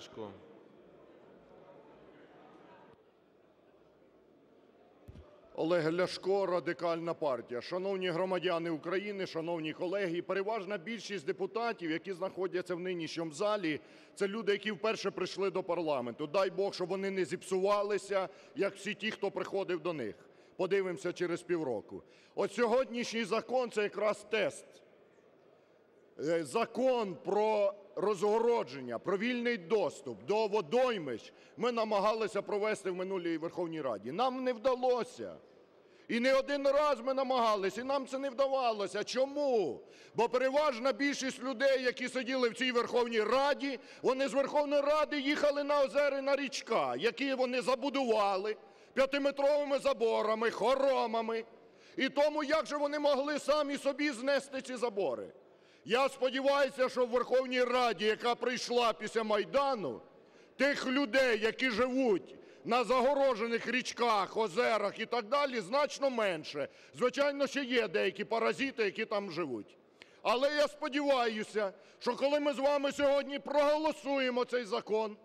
Ляшко. Олег Ляшко, Радикальна партія. Шановні громадяни України, шановні колеги, переважна більшість депутатів, які знаходяться в нинішньому залі, це люди, які вперше прийшли до парламенту. Дай Бог, щоб вони не зіпсувалися, як всі ті, хто приходив до них. Подивимося через півроку. От сьогоднішній закон – це якраз тест. Е, Закон про розгородження, про вільний доступ до водоймищ ми намагалися провести в минулій Верховній Раді. Нам не вдалося. І не один раз ми намагалися, і нам це не вдавалося. Чому? Бо переважна більшість людей, які сиділи в цій Верховній Раді, вони з Верховної Ради їхали на озери, на річка, які вони забудували п'ятиметровими заборами, хоромами. І тому як же вони могли самі собі знести ці забори? Я сподіваюся, що в Верховній Раді, яка прийшла після Майдану, тих людей, які живуть на загорожених річках, озерах і так далі, значно менше. Звичайно, ще є деякі паразити, які там живуть. Але я сподіваюся, що коли ми з вами сьогодні проголосуємо цей закон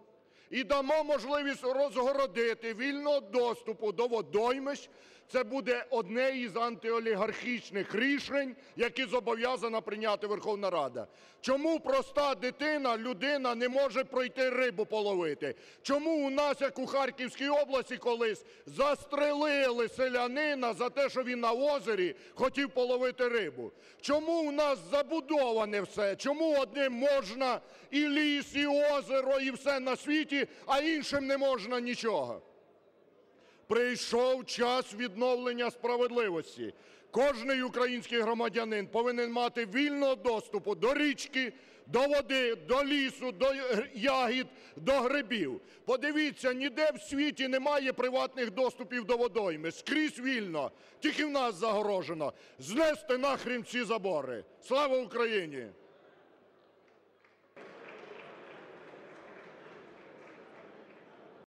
і дамо можливість розгородити вільного доступу до водоймищ, це буде одне із антиолігархічних рішень, які зобов'язана прийняти Верховна Рада. Чому проста дитина, людина не може пройти рибу половити? Чому у нас, як у Харківській області, колись застрелили селянина за те, що він на озері хотів половити рибу? Чому у нас забудоване все? Чому одним можна і ліс, і озеро, і все на світі, а іншим не можна нічого? Прийшов час відновлення справедливості. Кожний український громадянин повинен мати вільного доступу до річки, до води, до лісу, до ягід, до грибів. Подивіться, ніде в світі немає приватних доступів до водойми. Скрізь вільно, тільки в нас загорожено. Знести нахрін ці забори. Слава Україні!